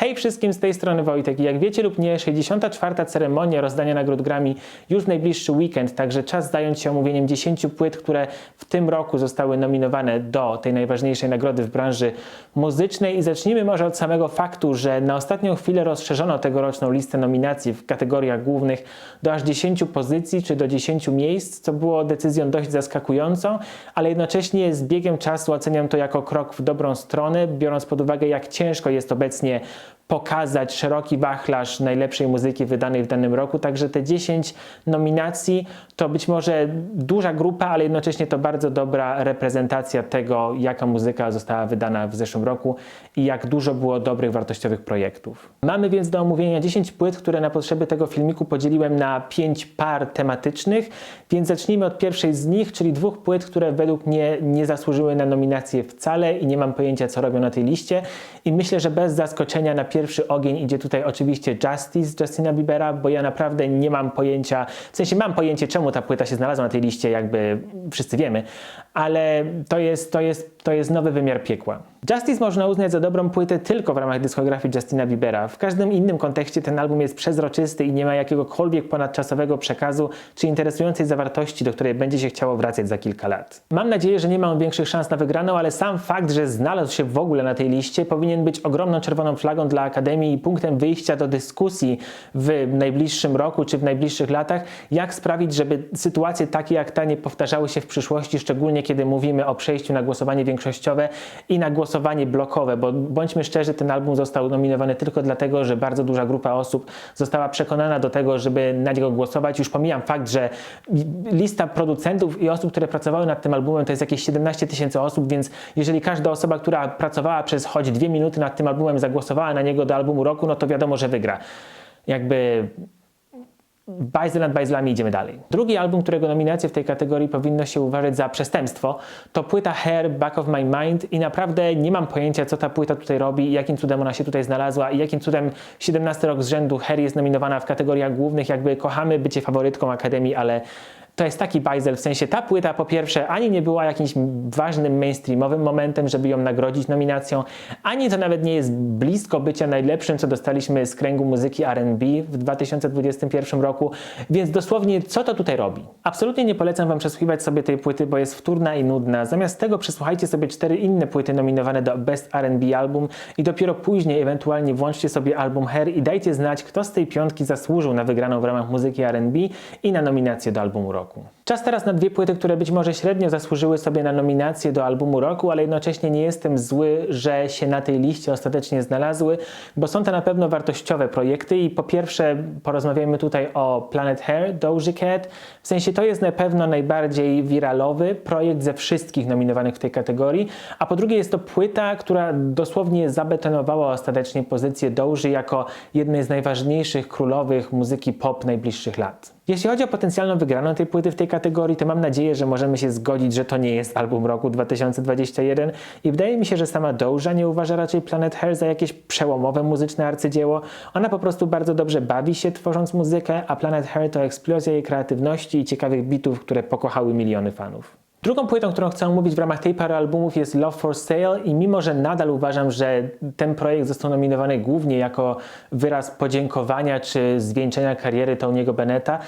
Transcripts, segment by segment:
Hej wszystkim, z tej strony Wojtek jak wiecie lub nie, 64. ceremonia rozdania nagród Grammy już w najbliższy weekend, także czas zająć się omówieniem 10 płyt, które w tym roku zostały nominowane do tej najważniejszej nagrody w branży muzycznej i zacznijmy może od samego faktu, że na ostatnią chwilę rozszerzono tegoroczną listę nominacji w kategoriach głównych do aż 10 pozycji czy do 10 miejsc, co było decyzją dość zaskakującą, ale jednocześnie z biegiem czasu oceniam to jako krok w dobrą stronę, biorąc pod uwagę jak ciężko jest obecnie pokazać szeroki wachlarz najlepszej muzyki wydanej w danym roku. Także te 10 nominacji to być może duża grupa, ale jednocześnie to bardzo dobra reprezentacja tego, jaka muzyka została wydana w zeszłym roku i jak dużo było dobrych, wartościowych projektów. Mamy więc do omówienia 10 płyt, które na potrzeby tego filmiku podzieliłem na 5 par tematycznych, więc zacznijmy od pierwszej z nich, czyli dwóch płyt, które według mnie nie zasłużyły na nominację wcale i nie mam pojęcia, co robią na tej liście. I myślę, że bez zaskoczenia na pierwszy ogień idzie tutaj oczywiście Justice Justina Biebera, bo ja naprawdę nie mam pojęcia, w sensie mam pojęcie, czemu ta płyta się znalazła na tej liście, jakby wszyscy wiemy, ale to jest, to jest, to jest nowy wymiar piekła. Justice można uznać za dobrą płytę tylko w ramach dyskografii Justina Biebera. W każdym innym kontekście ten album jest przezroczysty i nie ma jakiegokolwiek ponadczasowego przekazu czy interesującej zawartości, do której będzie się chciało wracać za kilka lat. Mam nadzieję, że nie ma on większych szans na wygraną, ale sam fakt, że znalazł się w ogóle na tej liście powinien być ogromną czerwoną flagą dla Akademii i punktem wyjścia do dyskusji w najbliższym roku czy w najbliższych latach, jak sprawić, żeby sytuacje takie jak ta nie powtarzały się w przyszłości, szczególnie kiedy mówimy o przejściu na głosowanie większościowe i na głosowanie blokowe, bo bądźmy szczerzy, ten album został nominowany tylko dlatego, że bardzo duża grupa osób została przekonana do tego, żeby na niego głosować. Już pomijam fakt, że lista producentów i osób, które pracowały nad tym albumem to jest jakieś 17 tysięcy osób, więc jeżeli każda osoba, która pracowała przez choć dwie minuty nad tym albumem zagłosowała na niego do albumu roku, no to wiadomo, że wygra. Jakby bajzel nad bajzlami idziemy dalej. Drugi album, którego nominacje w tej kategorii powinno się uważać za przestępstwo, to płyta Hair Back of My Mind i naprawdę nie mam pojęcia, co ta płyta tutaj robi jakim cudem ona się tutaj znalazła i jakim cudem 17 rok z rzędu Hair jest nominowana w kategoriach głównych. Jakby kochamy bycie faworytką Akademii, ale to jest taki bajzel, w sensie ta płyta po pierwsze ani nie była jakimś ważnym mainstreamowym momentem, żeby ją nagrodzić nominacją, ani to nawet nie jest blisko bycia najlepszym, co dostaliśmy z kręgu muzyki R&B w 2021 roku, więc dosłownie co to tutaj robi? Absolutnie nie polecam wam przesłuchiwać sobie tej płyty, bo jest wtórna i nudna. Zamiast tego przesłuchajcie sobie cztery inne płyty nominowane do Best R&B Album i dopiero później ewentualnie włączcie sobie album Hair i dajcie znać, kto z tej piątki zasłużył na wygraną w ramach muzyki R&B i na nominację do albumu roku. атаку. Czas teraz na dwie płyty, które być może średnio zasłużyły sobie na nominację do albumu roku, ale jednocześnie nie jestem zły, że się na tej liście ostatecznie znalazły, bo są to na pewno wartościowe projekty i po pierwsze porozmawiajmy tutaj o Planet Hair, Doja Cat. W sensie to jest na pewno najbardziej wiralowy projekt ze wszystkich nominowanych w tej kategorii, a po drugie jest to płyta, która dosłownie zabetonowała ostatecznie pozycję Doży jako jednej z najważniejszych królowych muzyki pop najbliższych lat. Jeśli chodzi o potencjalną wygraną tej płyty w tej kategorii, to mam nadzieję, że możemy się zgodzić, że to nie jest album roku 2021 i wydaje mi się, że sama Doja nie uważa raczej Planet Hair za jakieś przełomowe muzyczne arcydzieło. Ona po prostu bardzo dobrze bawi się tworząc muzykę, a Planet Hair to eksplozja jej kreatywności i ciekawych bitów, które pokochały miliony fanów. Drugą płytą, którą chcę omówić w ramach tej pary albumów jest Love for Sale i mimo, że nadal uważam, że ten projekt został nominowany głównie jako wyraz podziękowania czy zwieńczenia kariery Tony'ego Beneta,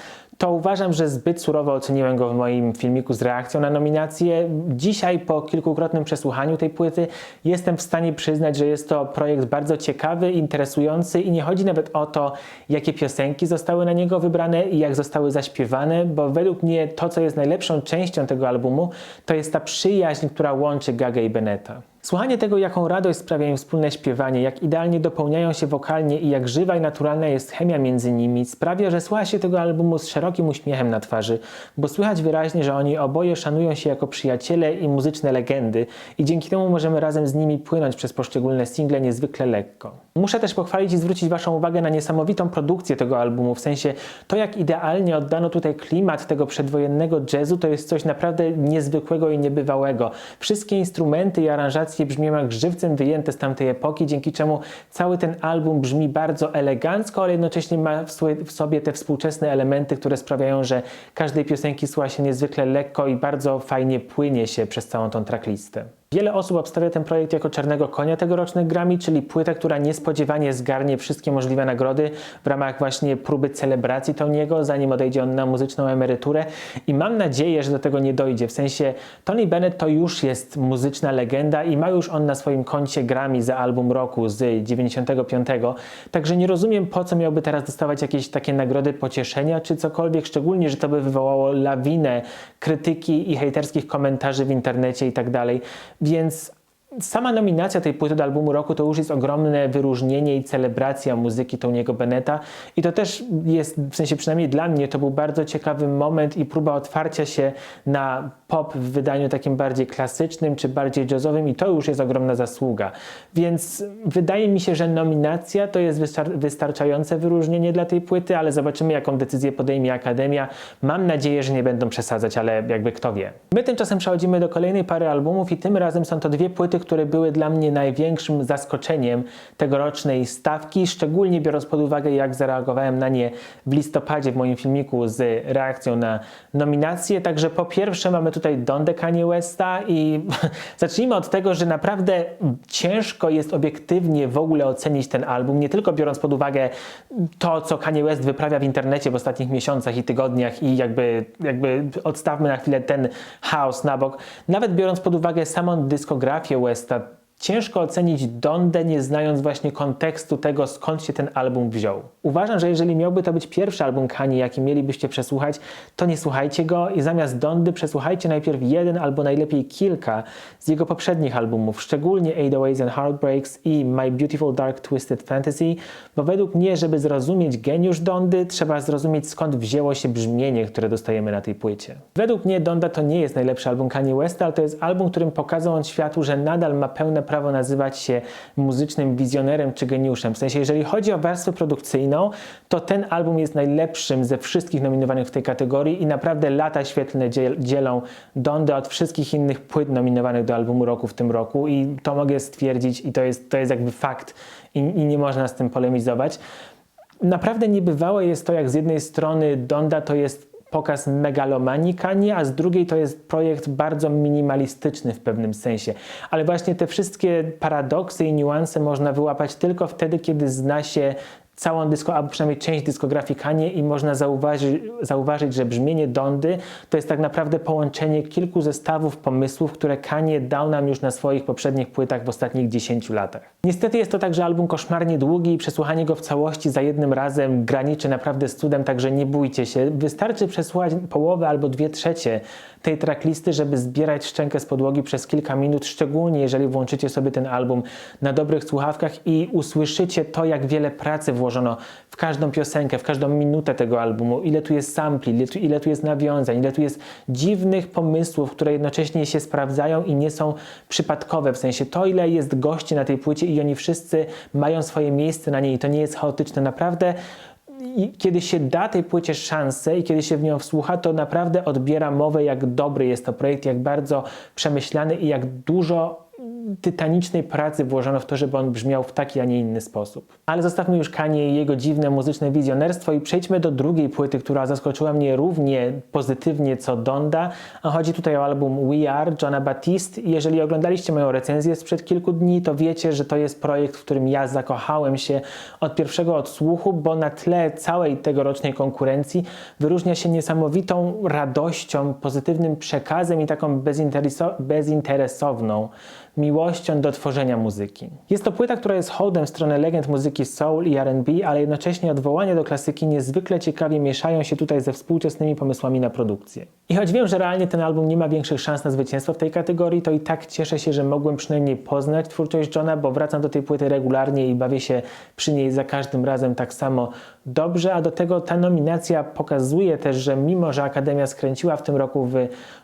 to uważam, że zbyt surowo oceniłem go w moim filmiku z reakcją na nominację. Dzisiaj po kilkukrotnym przesłuchaniu tej płyty jestem w stanie przyznać, że jest to projekt bardzo ciekawy, interesujący i nie chodzi nawet o to, jakie piosenki zostały na niego wybrane i jak zostały zaśpiewane, bo według mnie to, co jest najlepszą częścią tego albumu, to jest ta przyjaźń, która łączy Gaga i Beneta. Słuchanie tego, jaką radość sprawia im wspólne śpiewanie, jak idealnie dopełniają się wokalnie i jak żywa i naturalna jest chemia między nimi, sprawia, że słucha się tego albumu z szerokim uśmiechem na twarzy, bo słychać wyraźnie, że oni oboje szanują się jako przyjaciele i muzyczne legendy i dzięki temu możemy razem z nimi płynąć przez poszczególne single niezwykle lekko. Muszę też pochwalić i zwrócić Waszą uwagę na niesamowitą produkcję tego albumu, w sensie to, jak idealnie oddano tutaj klimat tego przedwojennego jazzu, to jest coś naprawdę niezwykłego i niebywałego. Wszystkie instrumenty i aranżacje brzmią jak żywcem wyjęte z tamtej epoki, dzięki czemu cały ten album brzmi bardzo elegancko, ale jednocześnie ma w sobie te współczesne elementy, które sprawiają, że każdej piosenki słucha się niezwykle lekko i bardzo fajnie płynie się przez całą tą tracklistę. Wiele osób obstawia ten projekt jako czarnego konia tegorocznych Grammy, czyli płytę, która niespodziewanie zgarnie wszystkie możliwe nagrody w ramach właśnie próby celebracji Tony'ego, zanim odejdzie on na muzyczną emeryturę i mam nadzieję, że do tego nie dojdzie. W sensie Tony Bennett to już jest muzyczna legenda i ma już on na swoim koncie Grammy za album roku z 95, także nie rozumiem po co miałby teraz dostawać jakieś takie nagrody pocieszenia czy cokolwiek, szczególnie, że to by wywołało lawinę krytyki i hejterskich komentarzy w internecie i tak dalej. Więc sama nominacja tej płyty do albumu roku to już jest ogromne wyróżnienie i celebracja muzyki Tony'ego Bennetta. I to też jest, w sensie przynajmniej dla mnie, to był bardzo ciekawy moment i próba otwarcia się na pop w wydaniu takim bardziej klasycznym czy bardziej jazzowym i to już jest ogromna zasługa. Więc wydaje mi się, że nominacja to jest wystar wystarczające wyróżnienie dla tej płyty, ale zobaczymy jaką decyzję podejmie Akademia. Mam nadzieję, że nie będą przesadzać, ale jakby kto wie. My tymczasem przechodzimy do kolejnej pary albumów i tym razem są to dwie płyty, które były dla mnie największym zaskoczeniem tegorocznej stawki, szczególnie biorąc pod uwagę, jak zareagowałem na nie w listopadzie w moim filmiku z reakcją na nominacje. Także po pierwsze mamy tutaj Dondę Kanye Westa i zacznijmy od tego, że naprawdę ciężko jest obiektywnie w ogóle ocenić ten album, nie tylko biorąc pod uwagę to, co Kanye West wyprawia w internecie w ostatnich miesiącach i tygodniach i jakby, jakby odstawmy na chwilę ten chaos na bok, nawet biorąc pod uwagę samą dyskografię Westa, ciężko ocenić Dondę, nie znając właśnie kontekstu tego, skąd się ten album wziął. Uważam, że jeżeli miałby to być pierwszy album Kanye, jaki mielibyście przesłuchać, to nie słuchajcie go i zamiast Dondy przesłuchajcie najpierw jeden albo najlepiej kilka z jego poprzednich albumów, szczególnie 808s and Heartbreaks i My Beautiful Dark Twisted Fantasy, bo według mnie, żeby zrozumieć geniusz Dondy, trzeba zrozumieć skąd wzięło się brzmienie, które dostajemy na tej płycie. Według mnie Donda to nie jest najlepszy album Kanye Westa, ale to jest album, którym pokazał on światu, że nadal ma pełne prawo nazywać się muzycznym wizjonerem czy geniuszem. W sensie, jeżeli chodzi o warstwę produkcyjną, to ten album jest najlepszym ze wszystkich nominowanych w tej kategorii i naprawdę lata świetlne dzielą Dondę od wszystkich innych płyt nominowanych do albumu roku w tym roku i to mogę stwierdzić i to jest, to jest jakby fakt i, i nie można z tym polemizować. Naprawdę niebywałe jest to, jak z jednej strony Donda to jest pokaz megalomanii a z drugiej to jest projekt bardzo minimalistyczny w pewnym sensie. Ale właśnie te wszystkie paradoksy i niuanse można wyłapać tylko wtedy, kiedy zna się całą dysko, albo przynajmniej część dyskografii i można zauważyć, zauważyć, że brzmienie Dondy to jest tak naprawdę połączenie kilku zestawów pomysłów, które Kanye dał nam już na swoich poprzednich płytach w ostatnich 10 latach. Niestety jest to także album koszmarnie długi i przesłuchanie go w całości za jednym razem graniczy naprawdę z cudem, także nie bójcie się. Wystarczy przesłuchać połowę albo dwie trzecie tej tracklisty, żeby zbierać szczękę z podłogi przez kilka minut, szczególnie jeżeli włączycie sobie ten album na dobrych słuchawkach i usłyszycie to, jak wiele pracy włożono w każdą piosenkę, w każdą minutę tego albumu, ile tu jest sampli, ile tu, ile tu jest nawiązań, ile tu jest dziwnych pomysłów, które jednocześnie się sprawdzają i nie są przypadkowe, w sensie to, ile jest gości na tej płycie i oni wszyscy mają swoje miejsce na niej to nie jest chaotyczne, naprawdę i kiedy się da tej płycie szansę i kiedy się w nią wsłucha, to naprawdę odbiera mowę, jak dobry jest to projekt, jak bardzo przemyślany i jak dużo tytanicznej pracy włożono w to, żeby on brzmiał w taki, a nie inny sposób. Ale zostawmy już Kanie i jego dziwne muzyczne wizjonerstwo i przejdźmy do drugiej płyty, która zaskoczyła mnie równie pozytywnie co Donda. A chodzi tutaj o album We Are Johna Batiste. Jeżeli oglądaliście moją recenzję sprzed kilku dni, to wiecie, że to jest projekt, w którym ja zakochałem się od pierwszego odsłuchu, bo na tle całej tegorocznej konkurencji wyróżnia się niesamowitą radością, pozytywnym przekazem i taką bezinteresowną miłością do tworzenia muzyki. Jest to płyta, która jest hołdem w stronę legend muzyki soul i R&B, ale jednocześnie odwołania do klasyki niezwykle ciekawie mieszają się tutaj ze współczesnymi pomysłami na produkcję. I choć wiem, że realnie ten album nie ma większych szans na zwycięstwo w tej kategorii, to i tak cieszę się, że mogłem przynajmniej poznać twórczość Johna, bo wracam do tej płyty regularnie i bawię się przy niej za każdym razem tak samo dobrze, a do tego ta nominacja pokazuje też, że mimo, że Akademia skręciła w tym roku w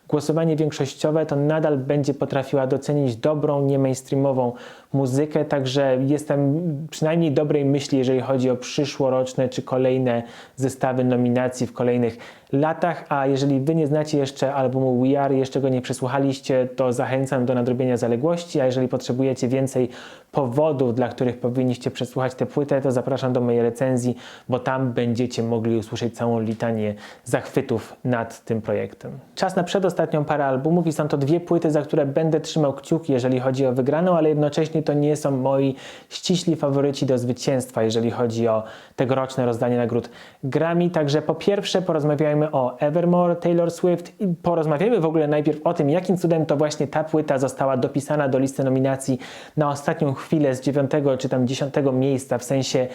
głosowanie większościowe, to nadal będzie potrafiła docenić dobrą, nie mainstreamową muzykę, także jestem przynajmniej dobrej myśli, jeżeli chodzi o przyszłoroczne czy kolejne zestawy nominacji w kolejnych latach, a jeżeli Wy nie znacie jeszcze albumu We Are, jeszcze go nie przesłuchaliście, to zachęcam do nadrobienia zaległości, a jeżeli potrzebujecie więcej powodów, dla których powinniście przesłuchać tę płytę, to zapraszam do mojej recenzji, bo tam będziecie mogli usłyszeć całą litanię zachwytów nad tym projektem. Czas na przedostatnią parę albumów i są to dwie płyty, za które będę trzymał kciuki, jeżeli chodzi o wygraną, ale jednocześnie to nie są moi ściśli faworyci do zwycięstwa, jeżeli chodzi o tegoroczne rozdanie nagród Grammy. Także po pierwsze porozmawiajmy o Evermore, Taylor Swift i porozmawiajmy w ogóle najpierw o tym, jakim cudem to właśnie ta płyta została dopisana do listy nominacji na ostatnią chwilę z dziewiątego czy tam dziesiątego miejsca, w sensie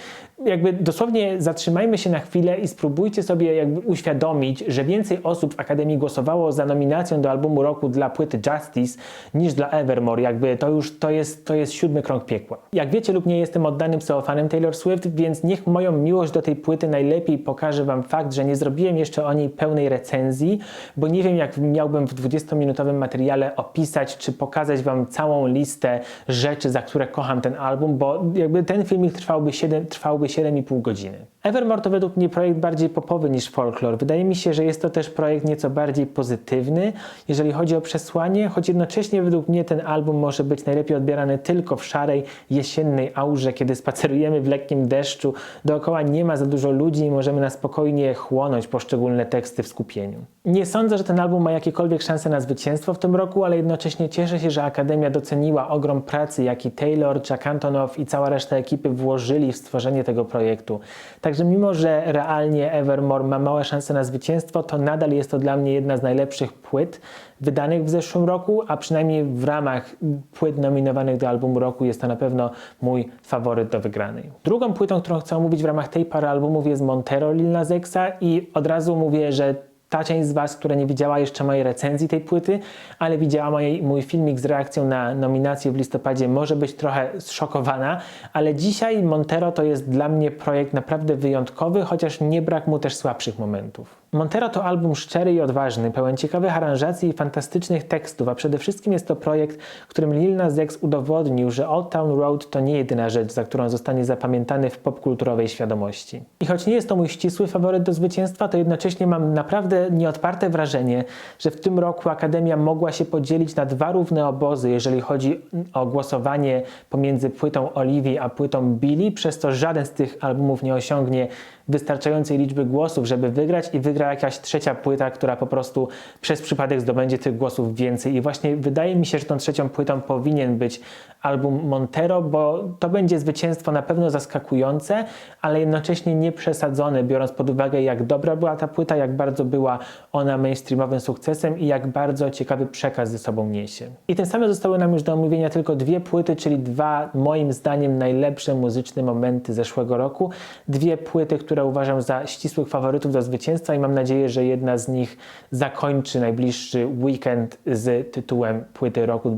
jakby dosłownie zatrzymajmy się na chwilę i spróbujcie sobie jakby uświadomić, że więcej osób w Akademii głosowało za nominacją do albumu roku dla płyty Justice niż dla Evermore. Jakby to już to jest, to jest siódmy krąg piekła. Jak wiecie lub nie jestem oddanym fanem Taylor Swift, więc niech moją miłość do tej płyty najlepiej pokaże wam fakt, że nie zrobiłem jeszcze o niej pełnej recenzji, bo nie wiem jak miałbym w 20-minutowym materiale opisać czy pokazać wam całą listę rzeczy, za które kocham ten album, bo jakby ten filmik trwałby 7, trwałby 7,5 godziny. Evermore to według mnie projekt bardziej popowy niż folklore. Wydaje mi się, że jest to też projekt nieco bardziej pozytywny, jeżeli chodzi o przesłanie, choć jednocześnie według mnie ten album może być najlepiej odbierany tylko w szarej, jesiennej aurze, kiedy spacerujemy w lekkim deszczu, dookoła nie ma za dużo ludzi i możemy na spokojnie chłonąć poszczególne teksty w skupieniu. Nie sądzę, że ten album ma jakiekolwiek szanse na zwycięstwo w tym roku, ale jednocześnie cieszę się, że Akademia doceniła ogrom pracy, jaki Taylor, Jack Antonoff i cała reszta ekipy włożyli w stworzenie tego projektu. Także mimo, że realnie Evermore ma małe szanse na zwycięstwo, to nadal jest to dla mnie jedna z najlepszych płyt wydanych w zeszłym roku, a przynajmniej w ramach płyt nominowanych do albumu roku jest to na pewno mój faworyt do wygranej. Drugą płytą, którą chcę omówić w ramach tej pary albumów jest Montero Lil Nas Xa i od razu mówię, że ta część z Was, która nie widziała jeszcze mojej recenzji tej płyty, ale widziała moje, mój filmik z reakcją na nominację w listopadzie, może być trochę zszokowana, ale dzisiaj Montero to jest dla mnie projekt naprawdę wyjątkowy, chociaż nie brak mu też słabszych momentów. Montero to album szczery i odważny, pełen ciekawych aranżacji i fantastycznych tekstów, a przede wszystkim jest to projekt, którym Lil Nas X udowodnił, że Old Town Road to nie jedyna rzecz, za którą zostanie zapamiętany w popkulturowej świadomości. I choć nie jest to mój ścisły faworyt do zwycięstwa, to jednocześnie mam naprawdę nieodparte wrażenie, że w tym roku Akademia mogła się podzielić na dwa równe obozy, jeżeli chodzi o głosowanie pomiędzy płytą Olivii a płytą Billy, przez co żaden z tych albumów nie osiągnie wystarczającej liczby głosów, żeby wygrać i wygra jakaś trzecia płyta, która po prostu przez przypadek zdobędzie tych głosów więcej. I właśnie wydaje mi się, że tą trzecią płytą powinien być album Montero, bo to będzie zwycięstwo na pewno zaskakujące, ale jednocześnie nie przesadzone, biorąc pod uwagę jak dobra była ta płyta, jak bardzo była ona mainstreamowym sukcesem i jak bardzo ciekawy przekaz ze sobą niesie. I tym samym zostały nam już do omówienia tylko dwie płyty, czyli dwa moim zdaniem najlepsze muzyczne momenty zeszłego roku. Dwie płyty, które uważam za ścisłych faworytów do zwycięstwa i mam nadzieję, że jedna z nich zakończy najbliższy weekend z tytułem płyty roku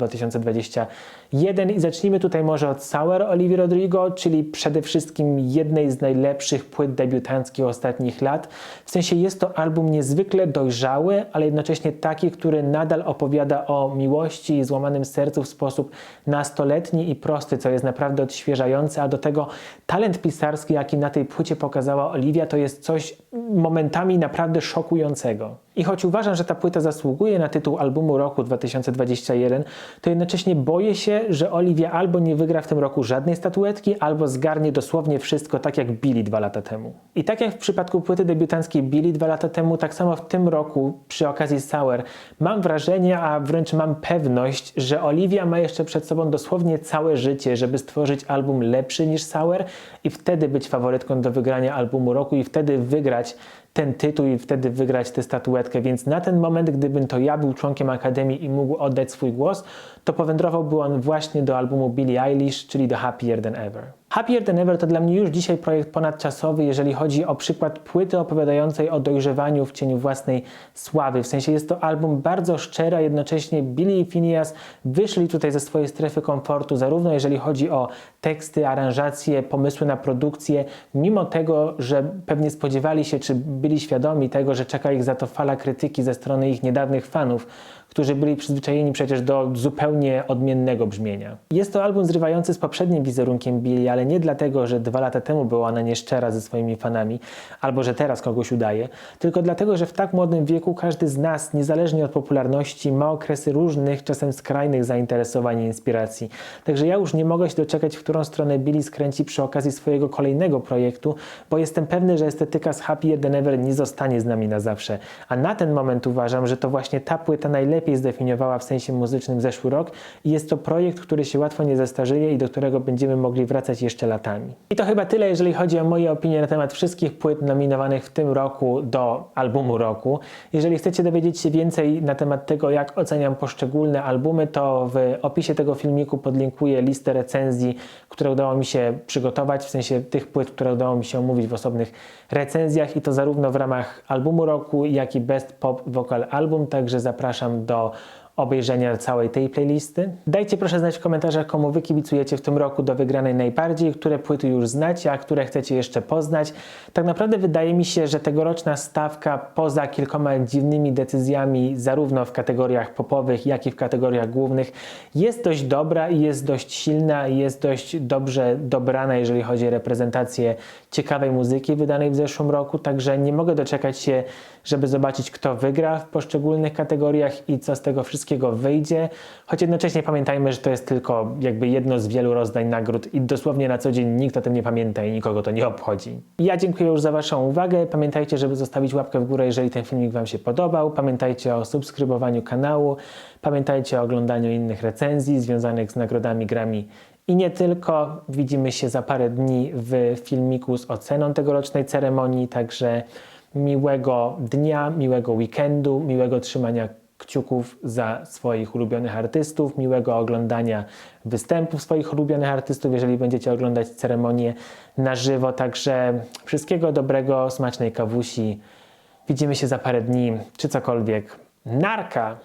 2021. I zacznijmy tutaj może od Sour Olivia Rodrigo, czyli przede wszystkim jednej z najlepszych płyt debiutanckich ostatnich lat. W sensie jest to album niezwykle dojrzały, ale jednocześnie taki, który nadal opowiada o miłości i złamanym sercu w sposób nastoletni i prosty, co jest naprawdę odświeżające, a do tego talent pisarski, jaki na tej płycie pokazała Olivia, to jest coś momentami naprawdę szokującego. I choć uważam, że ta płyta zasługuje na tytuł albumu roku 2021, to jednocześnie boję się, że Olivia albo nie wygra w tym roku żadnej statuetki, albo zgarnie dosłownie wszystko, tak jak Billy dwa lata temu. I tak jak w przypadku płyty debiutanckiej Billy dwa lata temu, tak samo w tym roku przy okazji Sour mam wrażenie, a wręcz mam pewność, że Olivia ma jeszcze przed sobą dosłownie całe życie, żeby stworzyć album lepszy niż Sour i wtedy być faworytką do wygrania albumu roku i wtedy wygrać ten tytuł i wtedy wygrać tę statuetkę. Więc na ten moment, gdybym to ja był członkiem Akademii i mógł oddać swój głos, to powędrowałby on właśnie do albumu Billie Eilish, czyli do Happier Than Ever. Happier Than Ever to dla mnie już dzisiaj projekt ponadczasowy, jeżeli chodzi o przykład płyty opowiadającej o dojrzewaniu w cieniu własnej sławy. W sensie jest to album bardzo szczery, a jednocześnie Billy i Phineas wyszli tutaj ze swojej strefy komfortu, zarówno jeżeli chodzi o teksty, aranżacje, pomysły na produkcję, mimo tego, że pewnie spodziewali się, czy byli świadomi tego, że czeka ich za to fala krytyki ze strony ich niedawnych fanów, którzy byli przyzwyczajeni przecież do zupełnie odmiennego brzmienia. Jest to album zrywający z poprzednim wizerunkiem Billie, ale nie dlatego, że dwa lata temu była ona nieszczera ze swoimi fanami, albo że teraz kogoś udaje, tylko dlatego, że w tak młodym wieku każdy z nas, niezależnie od popularności, ma okresy różnych, czasem skrajnych zainteresowań i inspiracji. Także ja już nie mogę się doczekać, w którą stronę Billy skręci przy okazji swojego kolejnego projektu, bo jestem pewny, że estetyka z Happier Than Ever nie zostanie z nami na zawsze. A na ten moment uważam, że to właśnie ta płyta najlepiej zdefiniowała w sensie muzycznym zeszły rok i jest to projekt, który się łatwo nie zestarzeje i do którego będziemy mogli wracać jeszcze latami. I to chyba tyle, jeżeli chodzi o moje opinie na temat wszystkich płyt nominowanych w tym roku do albumu roku. Jeżeli chcecie dowiedzieć się więcej na temat tego, jak oceniam poszczególne albumy, to w opisie tego filmiku podlinkuję listę recenzji, które udało mi się przygotować, w sensie tych płyt, które udało mi się omówić w osobnych recenzjach i to zarówno w ramach albumu roku, jak i Best Pop Vocal Album, także zapraszam do 到. Obejrzenia całej tej playlisty. Dajcie proszę znać w komentarzach, komu wy kibicujecie w tym roku do wygranej najbardziej, które płyty już znacie, a które chcecie jeszcze poznać. Tak naprawdę wydaje mi się, że tegoroczna stawka poza kilkoma dziwnymi decyzjami, zarówno w kategoriach popowych, jak i w kategoriach głównych, jest dość dobra i jest dość silna i jest dość dobrze dobrana, jeżeli chodzi o reprezentację ciekawej muzyki wydanej w zeszłym roku, także nie mogę doczekać się, żeby zobaczyć, kto wygra w poszczególnych kategoriach i co z tego wszystkiego wyjdzie, choć jednocześnie pamiętajmy, że to jest tylko jakby jedno z wielu rozdań nagród i dosłownie na co dzień nikt o tym nie pamięta i nikogo to nie obchodzi. Ja dziękuję już za Waszą uwagę. Pamiętajcie, żeby zostawić łapkę w górę, jeżeli ten filmik Wam się podobał. Pamiętajcie o subskrybowaniu kanału. Pamiętajcie o oglądaniu innych recenzji związanych z nagrodami grami i nie tylko. Widzimy się za parę dni w filmiku z oceną tegorocznej ceremonii, także miłego dnia, miłego weekendu, miłego trzymania kciuków za swoich ulubionych artystów, miłego oglądania występów swoich ulubionych artystów, jeżeli będziecie oglądać ceremonię na żywo. Także wszystkiego dobrego, smacznej kawusi. Widzimy się za parę dni, czy cokolwiek. Narka!